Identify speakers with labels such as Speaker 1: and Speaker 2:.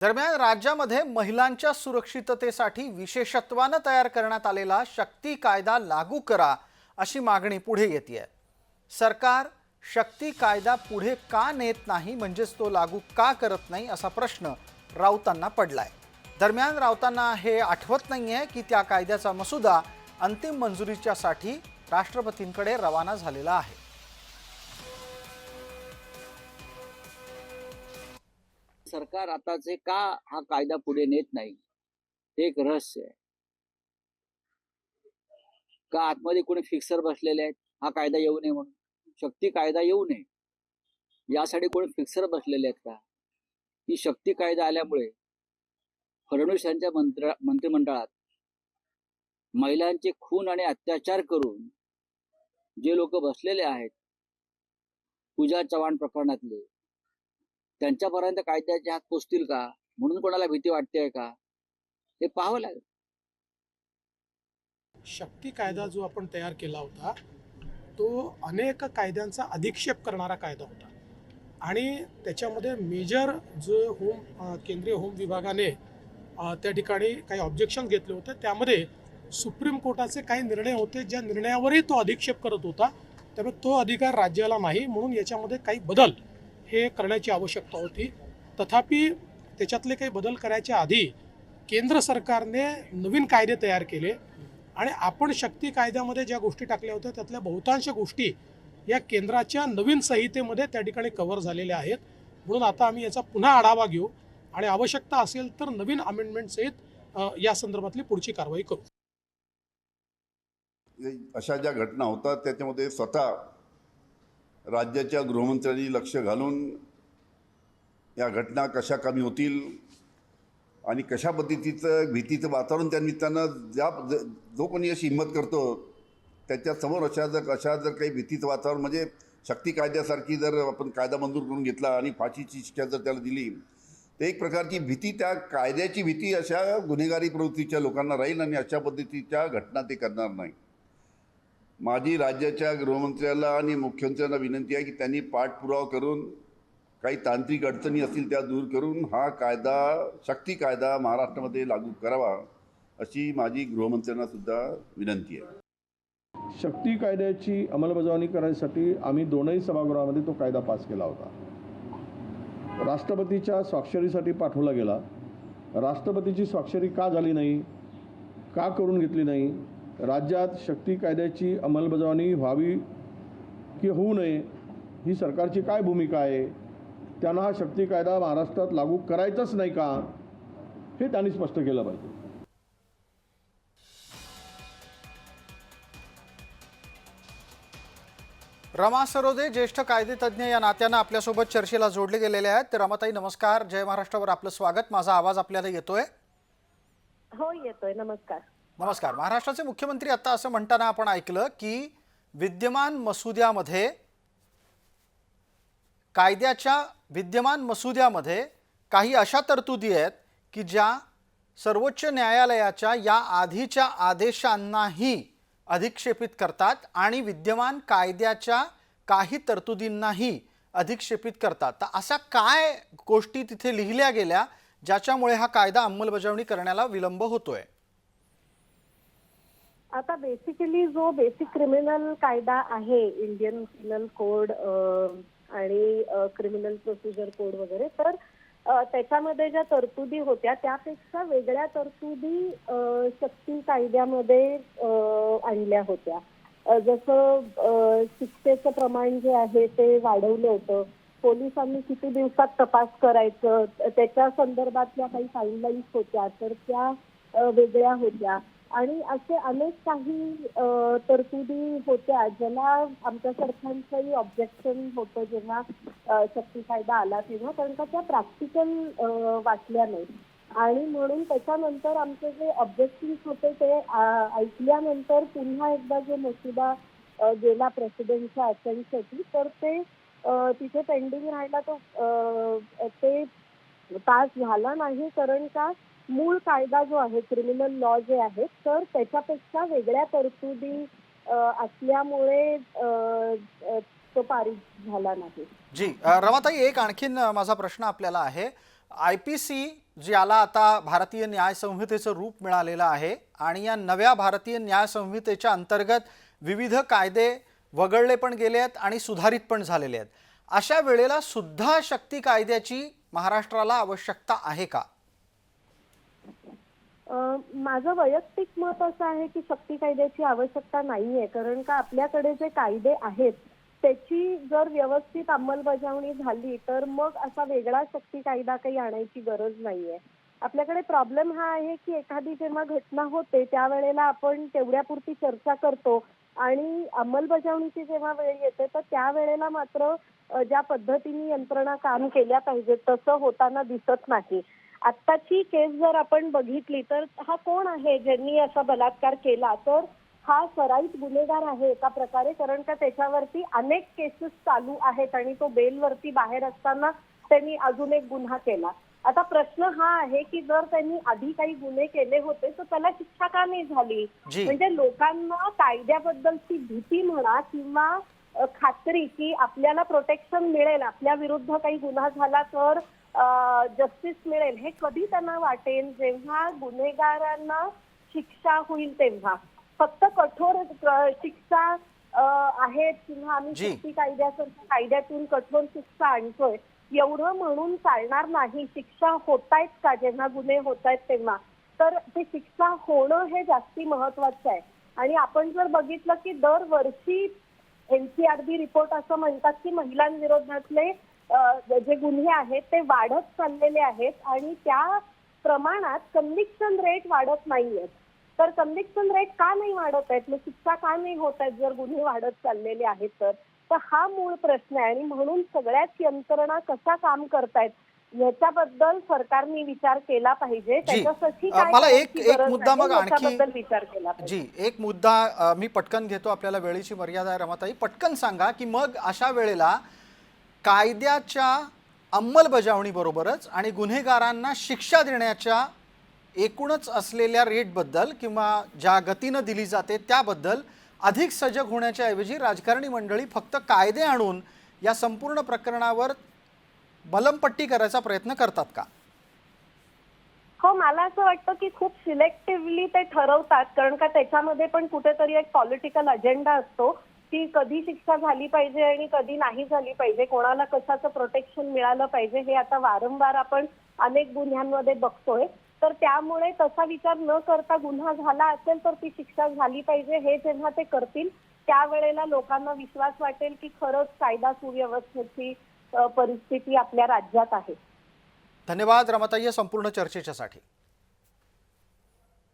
Speaker 1: दरम्यान राज्यामध्ये महिलांच्या सुरक्षिततेसाठी विशेषत्वानं तयार करण्यात आलेला शक्ती कायदा लागू करा अशी मागणी पुढे येते सरकार शक्ती कायदा पुढे का नेत नाही म्हणजेच तो लागू का करत नाही असा प्रश्न राऊतांना पडलाय. दरम्यान राऊतांना हे आठवत नाही आहे की त्या कायद्याचा मसुदा अंतिम मंजुरीच्यासाठी राष्ट्रपतींकडे रवाना झालेला आहे.
Speaker 2: सरकार आताचे का हा कायदा पुढे नेत नाही? हे एक रहस्य आहे. का आतमध्ये कोणी फिक्सर बसलेले आहेत? हा कायदा येऊ नये म्हणून. शक्ती कायदा येऊ नये. यासाठी कोणी फिक्सर बसलेले आहेत का? ही शक्ती कायदा आल्यामुळे फडणवीस यांच्या मंत्र मंत्रिमंडळात महिलांचे खून आणि अत्याचार करून जे लोक बसलेले आहेत पूजा चव्हाण प्रकरणातले त्यांच्यापर्यंत कायद्याचे हात पोचतील का? म्हणून कोणाला भीती वाटते का? हे पाहावं लागेल.
Speaker 3: शक्ती कायदा जो आपण तयार केला होता तो अनेक कायद्यांचा अधिक्षेप करणारा कायदा होता. आणि त्याच्यामध्ये मेजर जो होम केंद्रीय होम विभागाने त्या ठिकाणी काही ऑब्जेक्शन घेतले होते. त्यामध्ये सुप्रीम कोर्टाचे काही निर्णय होते ज्या निर्णयावरही तो अधिक्षेप करत होता. त्यामुळे तो अधिकार राज्याला नाही म्हणून याच्यामध्ये काही बदल हे करण्याची आवश्यकता होती. तथापि त्याच्यातले काही बदल करायच्या आधी केंद्र सरकारने नवीन कायदे तयार केले आणि आपण शक्ती कायद्यामध्ये ज्या गोष्टी टाकल्या होत्या त्यातल्या बहुतांश गोष्टी या केंद्राच्या नवीन संहितेमध्ये त्या ठिकाणी कव्हर झालेल्या आहेत. म्हणून आता आम्ही याचा पुन्हा आढावा घेऊ आणि आवश्यकता असेल तर नवीन अमेंडमेंटसहित या संदर्भातली पुढची कारवाई करू.
Speaker 4: अशा ज्या घटना होतात त्याच्यामध्ये स्वतः राज्याच्या गृहमंत्र्यांनी लक्ष घालून या घटना कशा कमी होतील आणि कशा पद्धतीचं भीतीचं वातावरण त्या निमित्तानं ज्या ज- जो कोणी अशी हिंमत करतो त्याच्यासमोर अशा जर अशा जर काही भीतीचं वातावरण म्हणजे शक्ती कायद्यासारखी जर आपण कायदा मंजूर करून घेतला आणि फाशीची शिक्षा जर त्याला दिली तर एक प्रकारची भीती त्या कायद्याची भीती अशा गुन्हेगारी प्रवृत्तीच्या लोकांना राहील आणि अशा पद्धतीच्या घटना ते करणार नाही माझी राज्याच्या गृहमंत्र्याला आणि मुख्यमंत्र्यांना विनंती आहे की त्यांनी पाठपुरावा करून काही तांत्रिक अडचणी असतील त्या दूर करून हा कायदा शक्ती कायदा महाराष्ट्रामध्ये लागू करावा अशी माझी गृहमंत्र्यांना सुद्धा विनंती आहे.
Speaker 5: शक्ती कायद्याची अंमलबजावणी करण्यासाठी आम्ही दोनही सभागृहामध्ये तो कायदा पास केला होता. राष्ट्रपतीच्या स्वाक्षरीसाठी पाठवला गेला. राष्ट्रपतीची स्वाक्षरी का झाली नाही? का करून घेतली नाही? राज्यात शक्ती कायद्याची अंमलबजावणी व्हावी की होऊ नये ही सरकारची काय भूमिका आहे? त्यांना हा शक्ती कायदा महाराष्ट्रात लागू करायचाच नाही का? हे त्यांनी स्पष्ट केलं पाहिजे.
Speaker 1: रमा सरोदे ज्येष्ठ कायदेतज्ञ या नात्यानं आपल्यासोबत चर्चेला जोडले गेलेले आहेत. तर रमाताई नमस्कार. जय महाराष्ट्रावर आपलं स्वागत. माझा आवाज आपल्याला येतोय?
Speaker 6: हो येतोय. नमस्कार.
Speaker 1: नमस्कार. महाराष्ट्राचे मुख्यमंत्री आता असं म्हणताना आपण ऐकलं की विद्यमान मसुद्यामध्ये कायद्याच्या विद्यमान मसुद्यामध्ये काही अशा तरतुदी आहेत की ज्या सर्वोच्च न्यायालयाच्या या आधीच्या आदेशांनाही अधिक्षेपित करतात आणि विद्यमान कायद्याच्या काही तरतुदींनाही अधिक्षेपित करतात. तर अशा काय गोष्टी तिथे लिहिल्या गेल्या ज्याच्यामुळे हा कायदा अंमलबजावणी करण्याला विलंब होतोय?
Speaker 6: आता बेसिकली जो बेसिक क्रिमिनल कायदा आहे इंडियन पिनल कोड आणि क्रिमिनल प्रोसिजर कोड वगैरे तर त्याच्यामध्ये ज्या तरतुदी होत्या त्यापेक्षा वेगळ्या तरतुदी शक्ती कायद्यामध्ये आणल्या होत्या. जसं शिक्षेचं प्रमाण जे आहे ते वाढवलं होतं. पोलिसांनी किती दिवसात तपास करायचं त्याच्या संदर्भातल्या काही फाईनलाईन्स होत्या तर त्या वेगळ्या होत्या. आणि असे अनेक काही तरतुदी होत्या ज्याला आमच्यासारख्यांचंही ऑब्जेक्शन होतं जेव्हा शक्ती कायदा आला तेव्हा. कारण का त्या प्रॅक्टिकल वाटल्या नाही. आणि म्हणून त्याच्यानंतर आमचे जे ऑब्जेक्शन्स होते ते ऐकल्यानंतर पुन्हा एकदा जो मसुदा गेला प्रेसिडेंटच्या असेंटसाठी तर ते तिथे पेंडिंग राहिला तो ते पास झाला नाही. कारण का मूळ कायदा जो आहे क्रिमिनल लॉ जे आहे तर त्याच्यापेक्षा वेगळ्या तरतुदी असल्यामुळे तो पारित झाला नाही.
Speaker 1: जी रमाताई एक आणखीन माझा प्रश्न आपल्याला आहे. आय पी सी ज्याला आता भारतीय न्याय संहितेचं रूप मिळालेलं आहे आणि या नव्या भारतीय न्याय संहितेच्या अंतर्गत विविध कायदे वगळले पण गेले आहेत आणि सुधारित पण झालेले आहेत. अशा वेळेला सुद्धा शक्ती कायद्याची महाराष्ट्राला आवश्यकता आहे का?
Speaker 6: माझं वैयक्तिक मत असं आहे की शक्ती कायद्याची आवश्यकता नाहीये कारण का आपल्याकडे जे कायदे आहेत त्याची जर व्यवस्थित अंमलबजावणी झाली तर मग असा वेगळा शक्ती कायदा काही आणायची गरज नाहीये. आपल्याकडे प्रॉब्लेम हा आहे की एखादी जेव्हा घटना होते त्यावेळेला आपण तेवढ्यापुरती चर्चा करतो आणि अंमलबजावणीची जेव्हा वेळ येते तर त्यावेळेला मात्र ज्या पद्धतीने यंत्रणा काम केल्या पाहिजेत तसं होताना दिसत नाही. आत्ताची केस जर आपण बघितली तर हा कोण आहे ज्यांनी असा बलात्कार केला? तर हा सराईत गुन्हेगार आहे एका प्रकारे कारण का त्याच्यावरती अनेक केसेस चालू आहेत आणि तो बेलवरती बाहेर असताना त्यांनी अजून एक गुन्हा केला. आता प्रश्न हा आहे की जर त्यांनी आधी काही गुन्हे केले होते तर त्याला शिक्षा का नाही झाली. म्हणजे लोकांना कायद्याबद्दलची भीती म्हणा किंवा खात्री की आपल्याला प्रोटेक्शन मिळेल आपल्या विरुद्ध काही गुन्हा झाला तर जस्टिस मिळेल हे कधी त्यांना वाटेल जेव्हा गुन्हेगारांना शिक्षा होईल तेव्हा. फक्त कठोर शिक्षा आहेत किंवा आम्ही
Speaker 1: जी.
Speaker 6: शक्ती कायद्यासारख्या कायद्यातून कठोर शिक्षा आणतोय एवढं म्हणून चालणार नाही. शिक्षा होतायत का? जेव्हा गुन्हे होत आहेत तेव्हा. तर ते शिक्षा होणं हे जास्ती महत्वाचं आहे. आणि आपण जर बघितलं की दरवर्षी एनसीआरबी रिपोर्ट असं म्हणतात की महिलांविरोधातले जे गुन्हे आहेत ते वाढत चाललेले आहेत आणि त्या प्रमाणात कन्व्हिक्शन रेट वाढत नाहीयेत. तर कन्व्हिक्शन रेट का नाही वाढत आहेत? मग शिक्षा का नाही होत आहेत जर गुन्हे वाढत चाललेले आहेत तर? तर हा मूळ प्रश्न आहे आणि म्हणून सगळ्याच यंत्रणा कशा काम करतायत याच्याबद्दल सरकारने विचार केला पाहिजे. त्याच्यासाठी
Speaker 1: मला एक- एक मुद्दा मग आणखी-
Speaker 6: विचार केला पाहिजे.
Speaker 1: जी एक मुद्दा मी पटकन घेतो आपल्याला वेळेची मर्यादा आहे रमाताई. पटकन सांगा की मग अशा वेळेला कायद्याच्या अंमलबजावणीबरोबरच आणि गुन्हेगारांना शिक्षा देण्याच्या एकूणच असलेल्या रेटबद्दल किंवा ज्या गतीनं दिली जाते त्याबद्दल अधिक सजग होण्याच्या ऐवजी राजकारणी मंडळी फक्त कायदे आणून या संपूर्ण प्रकरणावर बलमपट्टी करायचा प्रयत्न करतात का?
Speaker 6: हो मला असं वाटतं की खूप सिलेक्टिव्हली ते ठरवतात कारण का त्याच्यामध्ये पण कुठेतरी एक पॉलिटिकल अजेंडा असतो. की कधी शिक्षा झाली पाहिजे आणि कधी नाही झाली पाहिजे कोणाला कशाचं प्रोटेक्शन मिळालं पाहिजे हे आता वारंवार आपण अनेक गुन्ह्यांमध्ये बघतोय. तर त्यामुळे तसा विचार न करता गुन्हा झाला असेल तर ती शिक्षा झाली पाहिजे हे जेव्हा ते करतील त्यावेळेला लोकांना विश्वास वाटेल की खरंच कायदा सुव्यवस्थेची परिस्थिती आपल्या राज्यात आहे.
Speaker 1: धन्यवाद रमाताई संपूर्ण चर्चेच्यासाठी.